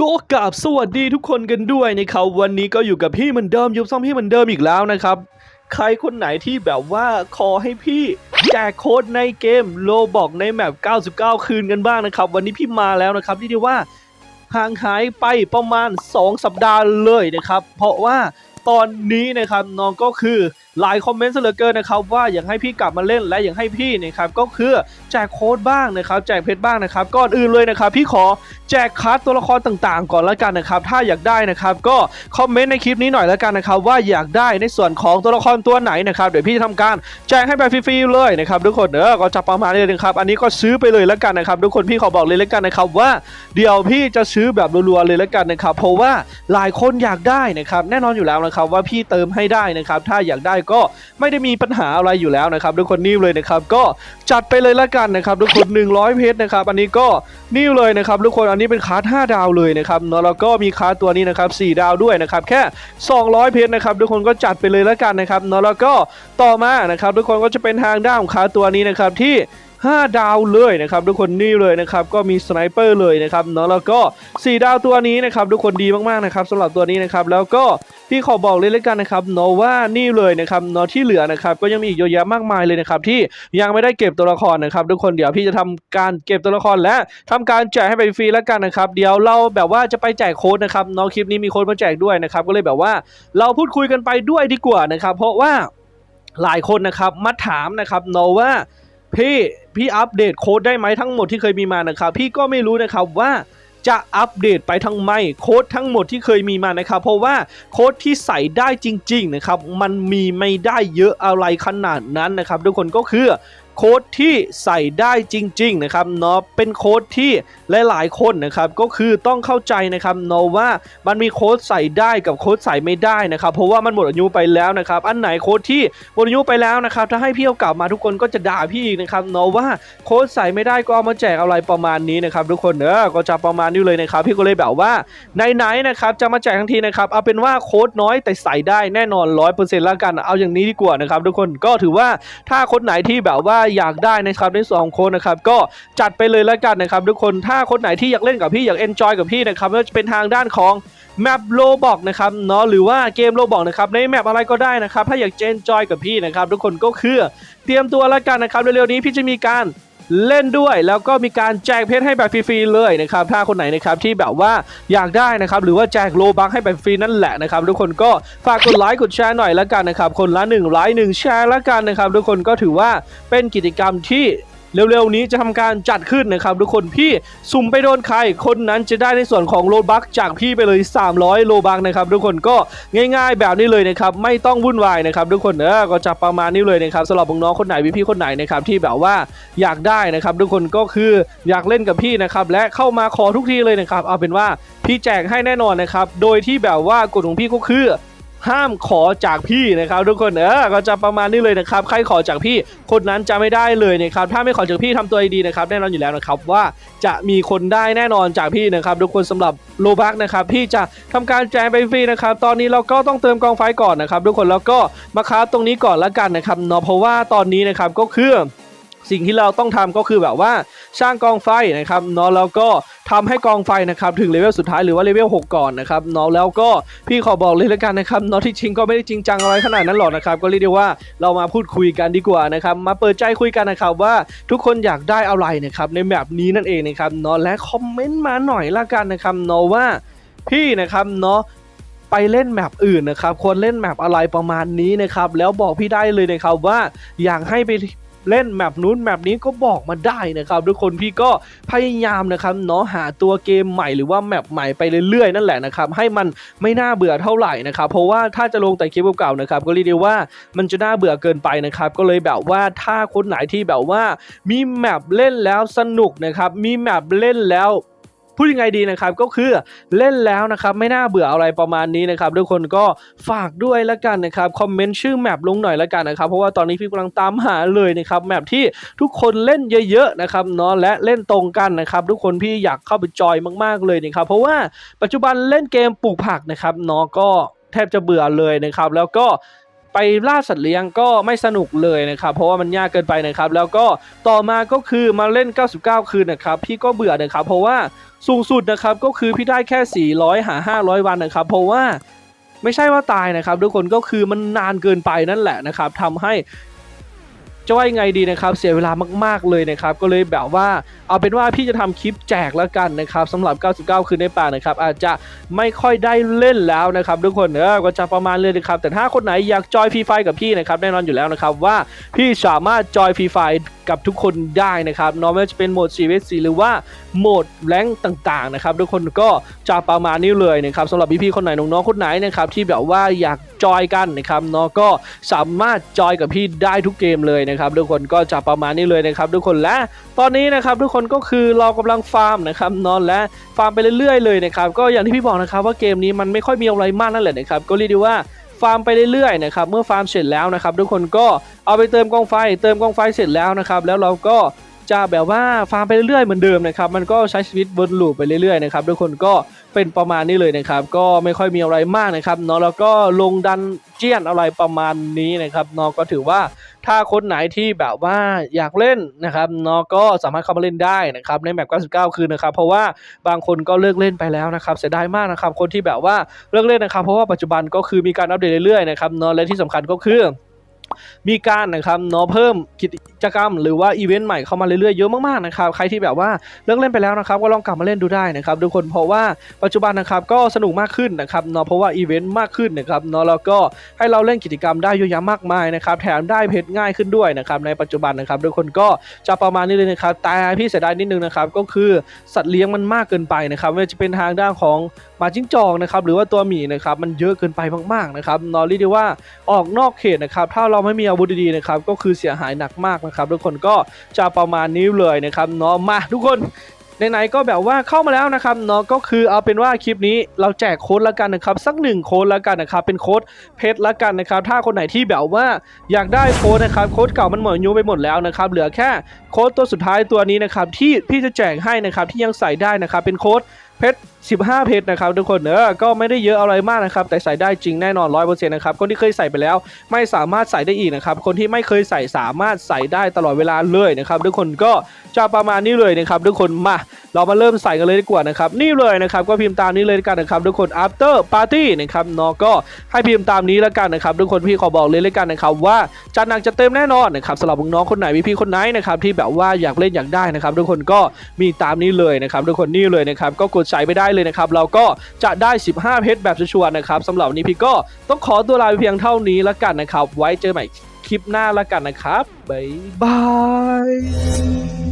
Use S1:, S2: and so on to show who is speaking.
S1: ก็กราบสวัสดีทุกคนกันด้วยนะครับวันนี้ก็อยู่กับพี่เหมือนเดิมยุบซ่อมพี่เหมือนเดิมอีกแล้วนะครับ ใครคนไหนที่แบบว่าขอให้พี่แจกโค้ดในเกมโลบอกในแมป 99 คืนกันบ้างนะครับ วันนี้พี่มาแล้วนะครับที่เรียกว่าห่างหายไปประมาณ 2 สัปดาห์เลยนะครับ เพราะว่า ตอนนี้นะครับน้องก็คือหลายคอมเมนต์เหลือเกินนะครับว่าอยากให้พี่กลับมาเล่นและอยากให้พี่นะครับก็คือแจกโค้ดบ้างนะครับแจกเพชรบ้างนะครับก่อนอื่นเลยนะครับพี่ขอแจกคัสตัวละครต่างๆ ก่อนแล้วกันนะครับถ้าอยากได้นะครับก็คอมเมนต์ในคลิปนี้หน่อยแล้วกันนะครับว่าอยากได้ในส่วนของตัวละครตัวไหนนะครับเดี๋ยวพี่จะทำการแจกให้แบบฟรีๆเลยนะครับทุกคนเออก็จะประมาณนี้เลยนะครับอันนี้ก็ซื้อไปเลยแล้วกันนะครับทุกคนพี่ขอบอกเลยแล้วกันนะครับว่าเดี๋ยวพี่จะซื้อแบบรัวๆเลยแล้วกันนะครับเพราะว่าหลายคนอยากได้นะครับแน่นอนอยู่แล้วนะครับว่าพี่เติมให้ได้นะครับ ถ้าอยากได้ก็ไม่ได้มีปัญหาอะไรอยู่แล้วนะครับทุกคนนี่วเลยนะครับก็จัดไปเลยล้วกันนะครับทุกคน 100 เพชรนะครับอันนี้ก็นี่วเลยนะครับทุกคนอันนี้เป็นคาร์ด5ดาวเลยนะครับเนาะแล้วก็มีคาร์ดตัวนี้นะครับ4ดาวด้วยนะครับแค่ 200 เพชรนะครับทุกคนก็จัดไปเลยล้วกันนะครับเนาะแล้วก็ต่อมานะครับทุกคนก็จะเป็นทางด้านของคาร์ดตัวนี้นะครับที่ 5 ดาวเลยนะครับทุกคนนี่เลยนะครับก็มีสไนเปอร์เลยนะครับเนาะแล้วก็ 4 ดาวตัวนี้นะครับทุกคนดีมากๆนะครับสำหรับตัวนี้นะครับแล้วก็พี่ขอบอกเลยเลยกันนะครับเนาะว่านี่เลยนะครับเนาะที่เหลือนะครับก็ยังมีอีกเยอะแยะมากมายเลยนะครับที่ยังไม่ได้เก็บตัวละครนะครับทุกคนเดี๋ยวพี่จะทำการเก็บตัวละครและทำการแจกให้ไปฟรีแล้วกันนะครับเดี๋ยวเราแบบว่าจะไปแจกโค้ดนะครับเนาะคลิปนี้มีโค้ดมาแจกด้วยนะครับก็เลยแบบว่าเราพูดคุยกันไปด้วยดีกว่านะครับเพราะว่าหลายคนนะครับมาถามนะครับเนาะว่า พี่พี่อัปเดตโค้ดได้ไหมทั้งหมดที่เคยมีมานะครับพี่ก็ไม่รู้นะครับว่าจะอัปเดตไปทั้งไม่โค้ดทั้งหมดที่เคยมีมานะครับ เพราะว่าโค้ดที่ใส่ได้จริง ๆ นะครับ มันมีไม่ได้เยอะอะไรขนาดนั้นนะครับ ทุกคนก็คือ โค้ดที่ใส่ได้จริง ๆ นะครับเนาะเป็นโค้ดที่หลาย ๆ คนนะครับก็คือต้องเข้าใจนะครับเนาะว่ามันมีโค้ดใส่ได้กับโค้ดใส่ไม่ได้นะครับเพราะว่ามันหมดอายุไปแล้วนะครับอันไหนโค้ดที่หมดอายุไปแล้วนะครับถ้าให้พี่เอากลับมาทุกคนก็จะด่าพี่อีกนะครับเนาะว่าโค้ดใส่ไม่ได้ก็เอามาแจกอะไรประมาณนี้นะครับทุกคนเออก็จะประมาณนี้เลยนะครับพี่ก็เลยแบบว่าไหนๆนะครับจะมาแจกทั้งทีนะครับเอาเป็นว่าโค้ดน้อยแต่ใส่ได้แน่นอน 100%แล้วกันเอาอย่างนี้ดีกว่านะครับทุกคนก็ถือว่าถ้าคนไหนที่แบบว่าอยากได้นะครับในสองคนนะครับก็จัดไปเลยแล้วกันนะครับทุกคนถ้าคนไหนที่อยากเล่นกับพี่อยากเอนจอยกับพี่นะครับไม่ว่าจะเป็นทางด้านของแมปโลบอกนะครับเนาะหรือว่าเกมโลบอกนะครับในแมปอะไรก็ได้นะครับ ถ้าอยากเจนจอยกับพี่นะครับทุกคนก็คือเตรียมตัวแล้วกันนะครับเร็วๆนี้พี่จะมีการ เล่นด้วย แล้วก็มีการแจกเพชรให้แบบฟรีๆเลยนะครับถ้าคนไหนนะครับที่แบบว่าอยากได้นะครับหรือว่าแจกโลบังให้แบบฟรีนั่นแหละนะครับทุกคนก็ฝากกดไลค์กดแชร์หน่อยละกันนะครับคนละ1ไลค์1แชร์ละกันนะครับทุกคนก็ถือว่าเป็นกิจกรรมที่ เร็วๆนี้จะทำการจัดขึ้นนะครับทุกคนพี่สุ่มไปโดนใคร คนนั้นจะได้ในส่วนของโลบัคจากพี่ไปเลย 300 โลบัคนะครับทุกคนก็ง่ายๆแบบนี้เลยนะครับไม่ต้องวุ่นวายนะครับทุกคนเออก็จะประมาณนี้เลยนะครับสำหรับน้องๆคนไหนพี่ๆคนไหนนะครับที่แบบว่าอยากได้นะครับทุกคนก็คืออยากเล่นกับพี่นะครับและเข้ามาขอทุกทีเลยนะครับเอาเป็นว่าพี่แจกให้แน่นอนนะครับโดยที่แบบว่ากฎของพี่ก็คือ ห้ามขอจากพี่นะครับทุกคนเออก็จะประมาณนี้เลยนะครับใครขอจากพี่คนนั้นจะไม่ได้เลยนะครับถ้าไม่ขอจากพี่ทำตัวดีๆนะครับแน่นอนอยู่แล้วนะครับว่าจะมีคนได้แน่นอนจากพี่นะครับทุกคนสำหรับโลบักนะครับพี่จะทำการแจกไปฟรีนะครับตอนนี้เราก็ต้องเติมกองไฟก่อนนะครับทุกคนแล้วก็มาคราฟตรงนี้ก่อนละกันนะครับเนาะเพราะว่าตอนนี้นะครับก็คือ สิ่งที่เราต้องทำก็คือแบบว่าสร้างกองไฟนะครับเนาะแล้วก็ทำให้กองไฟนะครับถึงเลเวลสุดท้ายหรือว่าเลเวล6ก่อนนะครับเนาะแล้วก็พี่ขอบอกเลยแล้วกันนะครับเนาะที่จริงก็ไม่ได้จริงจังอะไรขนาดนั้นหรอกนะครับก็เรียกได้ว่าเรามาพูดคุยกันดีกว่านะครับมาเปิดใจคุยกันนะครับว่าทุกคนอยากได้อะไรนะครับในแบบนี้นั่นเองนะครับเนาะและคอมเมนต์มาหน่อยละกันนะครับเนาะว่าพี่นะครับเนาะไปเล่นแมปอื่นนะครับควรเล่นแมปอะไรประมาณนี้นะครับแล้วบอกพี่ได้เลยนะครับว่าอยากให้ไป เล่นแมปนู้นแมปนี้ก็บอกมาได้นะครับทุกคนพี่ก็พยายามนะครับเนาะหาตัวเกมใหม่หรือว่าแมปใหม่ไปเรื่อยๆนั่นแหละนะครับให้มันไม่น่าเบื่อเท่าไหร่นะครับเพราะว่าถ้าจะลงแต่คลิปเก่าๆนะครับก็เรียกได้ว่ามันจะน่าเบื่อเกินไปนะครับก็เลยแบบว่าถ้าคนไหนที่แบบว่ามีแมปเล่นแล้วสนุกนะครับมีแมปเล่นแล้ว พูดยังไงดีนะครับก็คือเล่นแล้วนะครับไม่น่าเบื่ออะไรประมาณนี้นะครับทุกคนก็ฝากด้วยละกันนะครับคอมเมนต์ชื่อแมปลงหน่อยละกันนะครับเพราะว่าตอนนี้พี่กำลังตามหาเลยนะครับแมปที่ทุกคนเล่นเยอะๆนะครับเนาะและเล่นตรงกันนะครับทุกคนพี่อยากเข้าไปจอยมากๆเลยนะครับเพราะว่าปัจจุบันเล่นเกมปลูกผักนะครับเนาะก็แทบจะเบื่อเลยนะครับ แล้วก็ไปล่าสัตว์เลี้ยงก็ไม่สนุกเลยนะครับ เพราะว่ามันยากเกินไปนะครับ แล้วก็ต่อมาก็คือมาเล่น 99 คืนนะครับ พี่ก็เบื่อนะครับ เพราะว่า สูงสุดนะครับก็คือพี่ได้แค่ 400 หา 500 วันนะครับ เพราะว่าไม่ใช่ว่าตายนะครับทุกคนก็คือมันนานเกินไปนั่นแหละนะครับทำให้ จะว่ายังไงดีนะครับเสียเวลามาก ๆเลยนะครับก็เลยแบบว่าเอาเป็นว่าพี่จะทำคลิปแจกแล้วกันนะครับสำหรับ 99 คืนในป่านะครับอาจจะไม่ค่อยได้เล่นแล้วนะครับทุกคนเออก็จะประมาณเลยนะครับแต่ถ้าคนไหนอยากจอยฟรีไฟกับพี่นะครับแน่นอนอยู่แล้วนะครับว่าพี่สามารถจอยฟรีไฟกับทุกคนได้นะครับนาะไม่ว่าจะเป็นโหมด 4vs4 หรือว่าโหมดแรงต่างๆนะครับทุกคนก็จะประมาณนี้เลยนะครับสำหรับพี่ๆคนไหนน้องๆคนไหนนะครับที่แบบว่าอยากจอยกันนะครับเนาะก็สามารถจอยกับพี่ได้ทุกเกมเลยนะครับครับทุกคนก็จะประมาณนี้เลยนะครับทุกคนและตอนนี้นะครับทุกคนก็คือเรากำลังฟาร์มนะครับนอนและฟาร์มไปเรื่อยๆเลยนะครับก็อย่างที่พี่บอกนะครับว่าเกมนี้มันไม่ค่อยมีอะไรมากนั่นแหละนะครับก็เรียกได้ว่าฟาร์มไปเรื่อยๆนะครับเมื่อฟาร์มเสร็จแล้วนะครับทุกคนก็เอาไปเติมกองไฟ เติมกองไฟเสร็จแล้วนะครับแล้วเราก็จะแบบว่าฟาร์มไปเรื่อยๆเหมือนเดิมนะครับมันก็ใช้ชีวิตวนลูปไปเรื่อยๆนะครับทุกคนก็เป็นประมาณนี้เลยนะครับก็ไม่ค่อยมีอะไรมากนะครับเนาะแล้วก็ลงดันเจียนอะไรประมาณนี้นะครับเนาะก็ถือว่า ถ้าคนไหนที่แบบว่าอยากเล่นนะครับเนาะก็สามารถเข้ามาเล่นได้นะครับในแมป99 คืนนะครับ เพราะว่าบางคนก็เลิกเล่นไปแล้วนะครับเสียดายมากนะครับคนที่แบบว่าเลิกเล่นนะครับ เพราะว่าปัจจุบันก็คือมีการอัปเดตเรื่อยๆนะครับเนาะและที่สำคัญก็คือ มีการนะครับเนาะเพิ่มกิจกรรม หรือว่าอีเวนต์ใหม่เข้ามาเรื่อยๆเยอะมากๆนะครับใครที่แบบว่าเลิกเล่นไปแล้วนะครับก็ลองกลับมาเล่นดูได้นะครับทุกคนเพราะว่าปัจจุบันนะครับก็สนุกมากขึ้นนะครับเนาะเพราะว่าอีเวนต์มากขึ้นนะครับเนาะแล้วก็ให้เราเล่นกิจกรรมได้เยอะแยะมากมายนะครับแถมได้เพชรง่ายขึ้นด้วยนะครับในปัจจุบันนะครับทุกคนก็จะประมาณนี้เลยนะครับแต่พี่เสียดายนิดนึงนะครับก็คือสัตว์เลี้ยงมันมากเกินไปนะครับไม่ว่าจะเป็นทางด้านของหมาจิ้งจอกนะครับหรือว่าตัวหมีนะครับมันเยอะเกินไปมากๆนะครับเนอเรียกได้ว่าออกนอกเขตนะครับถ้าเราไม่มีอาวุธดีๆนะครับก็คือเสียหายหนักมากนะครับทุกคนก็จะประมาณนี้เลยนะครับเนาะมาทุกคนไหนๆก็แบบว่าเข้ามาแล้วนะครับเนาะก็คือเอาเป็นว่าคลิปนี้เราแจกโค้ดแล้วกันนะครับสักหนึ่งโค้ดแล้วกันนะครับเป็นโค้ดเพชรแล้วกันนะครับถ้าคนไหนที่แบบว่าอยากได้โค้ดนะครับโค้ดเก่ามันหมดอายุไปหมดแล้วนะครับเหลือแค่โค้ดตัวสุดท้ายตัวนี้นะครับที่พี่จะแจกให้นะครับที่ยังใส่ได้นะครับเป็นโค้ด เพชร15 เพชรนะครับทุกคนเนอก็ไม่ได้เยอะอะไรมากนะครับแต่ใส่ได้จริงแน่นอน 100%นะครับคนที่เคยใส่ไปแล้วไม่สามารถใส่ได้อีกนะครับคนที่ไม่เคยใส่สามารถใส่ได้ตลอดเวลาเลยนะครับทุกคนก็จะประมาณนี้เลยนะครับทุกคนมาเรามาเริ่มใส่กันเลยดีกว่านะครับนี่เลยนะครับก็พิมพ์ตามนี้เลยกันนะครับทุกคน after party นะครับเนาะก็ให้พิมพ์ตามนี้แล้วกันนะครับทุกคนพี่ขอบอกเลยเลยกันนะครับว่าจัดหนักจะเต็มแน่นอนนะครับสำหรับน้องคนไหนพี่คนไหนนะครับที่แบบว่าอยากเล่นอยากได้นะครับทุกคนก็มีตามนี้เลยนะครับทุกคนนี่เลยนะครับก็กดใส่ไปได้เลยนะครับเราก็จะได้ 15 เพชรแบบชัวร์นะครับสำหรับนี้พี่ก็ต้องขอตัวลาไปเพียงเท่านี้แล้วกันนะครับ ไว้เจอใหม่คลิปหน้าแล้วกันนะครับบ๊ายบาย